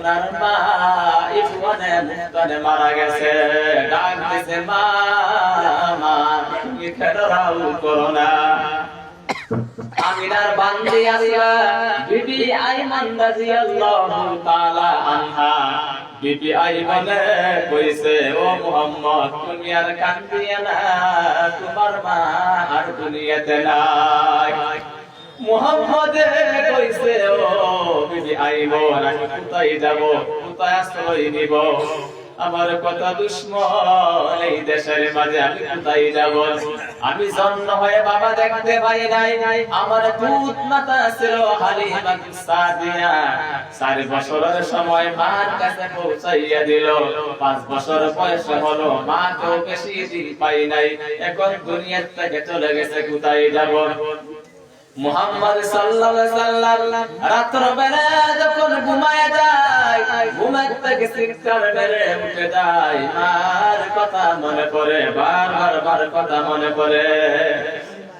উনার মা ইবনে মুস্তানে মারা গেছে। মা মা, তুমি না। আমিনার বান্দি আসিয়া বিবি তাআলা আনহা। বিবি আইমানে কইছে, ও মুহাম্মদ না, তোমার মা আর দুনিয়াতে নাই। মুহাম্মদ কইছে ও বিবি আইমান আমি কোথায় যাব কোথায় আশ্রয় নিব। আমার কথা দুশ্মন, এই দেশের মাঝে আমি কোথায় যাব। আমি জন্ম হয়ে বাবা দেখতে পাই নাই, আমার দুধ মাতা ছিল হালিমা সাদিয়া। চার বছরের সময় মার কাছে পৌঁছাইয়া দিল। পাঁচ বছর বয়স হলো মা কেউ বেশি দিন পাই নাই। এখন দুনিয়ার থেকে চলে গেছে, কোথায় যাব? মুহাম্মদ সাল্লাল্লাহু সাল্লাম রাত্র বেলা যখন ঘুমায় যায়, ঘুমের থেকে চিৎকার মেরে উঠে যায়। মার কথা মনে পড়ে, বারবার বার কথা মনে পড়ে।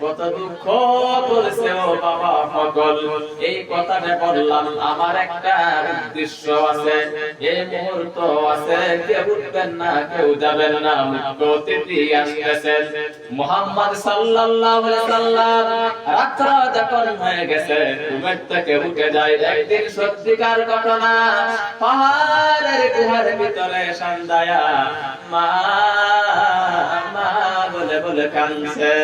কত দুঃখ ও বাবা এই কথাটা বললাম, আমার একটা উদ্দেশ্য আছে। এই মুহূর্ত আছে, কেউ উঠবেন না, কেউ যাবেন না অতিথি আসতেছেন। মুহাম্মদ সাল্লাল্লাহু আলাইহি সাল্লাম যখন হয়ে গেছে, ঘুমের থেকে উঠে যায়। একদিন সত্যিকার ঘটনা, পাহাড়ের গুহার ভিতরে সন্ধ্যায়া মা মা বলে বলে কাঁদছে।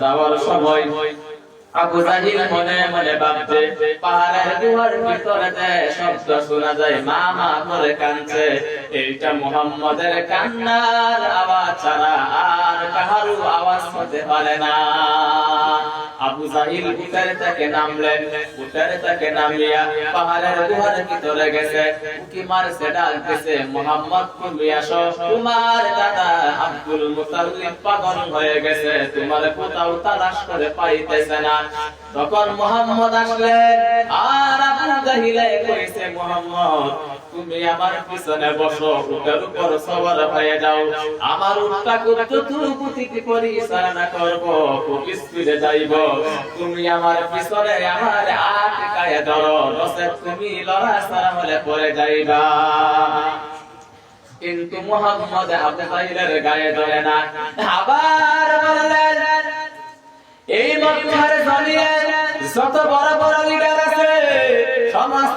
যাওয়ার সময় আবু জাহিল মনে মনে ভাবছে, পাহাড়ের গুহার ভিতরে শব্দ শোনা যায়, মা মা করে কাঁদছে। এইটা মুহাম্মদের কান্নার আওয়াজ ছাড়া কাহারও আওয়াজ হতে পারে না। আবু জাহিল উঠারে থেকে নামলেন উঠারে থেকে নামিয়া পাহাড়ের গুহার ভিতরে গেছে। উকি মারছে, ডাকতেছে, মোহাম্মদ, তুমি তোমার দাদা আব্দুল মুতাল্লিব পাগল হয়ে গেছে। তোমার কোথাও তালাশ করে পাইতেছে না। তখন মোহাম্মদ আসলেন, আর আবু জাহিলে কইছে, মোহাম্মদ তুমি আমার পিছনে বসো, উটের উপর হয়ে যাও। আমার পরিচালনা করব, খুব স্পিডে যাইব। তুমি আমার পিছনে আমার আটকায় ধরো নসে তুমি যাইবা। কিন্তু মোহাম্মদ গায়ে ধরে না। আবার বললেন, এই মক্কার যত বড় বড় লিডার আছে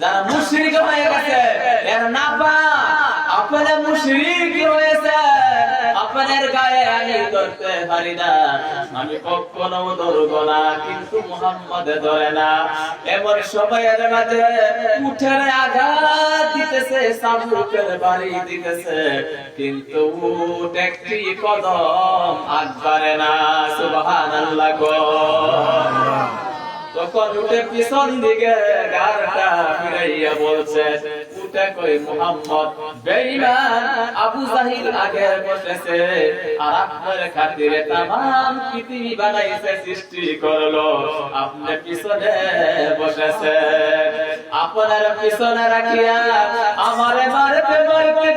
যারা মুশরিক হয়ে গেছে, এর নাপা আপনারা মুশরিক হয়েছে আপনার গায়ে আমি ধরতে পারি না। আমি কখনো ধরব না, কিন্তু মুহাম্মদ ধরে না। এমন সময়ের মাঝে উঠের আঘাত দিতেছে, সাবুকের বাড়ি দিতেছে। কিন্তু উঠ একটি কদম আগবারে না, সুবহানাল্লাহ গো। তখন উঠে পিছন দিকে গারটা ফিরাইয়া বলছে উঠে কই মুহাম্মদ বেঈমান আবু জাহিল আগে বসেছে আর আপনার খাতিরে तमाम পৃথিবী বানাইছে সৃষ্টি করলো আপনি পিছনে বসেছে আপনার পিছনে রাখিয়া আমারে মারতে মারতে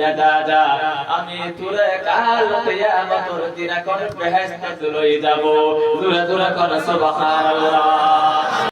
না, দাদা। আমি তোরে কাল কিয়ামতের দিন এখন বেহেশতে লই যাব। দূরে দূরে কর, সুবহানাল্লাহ।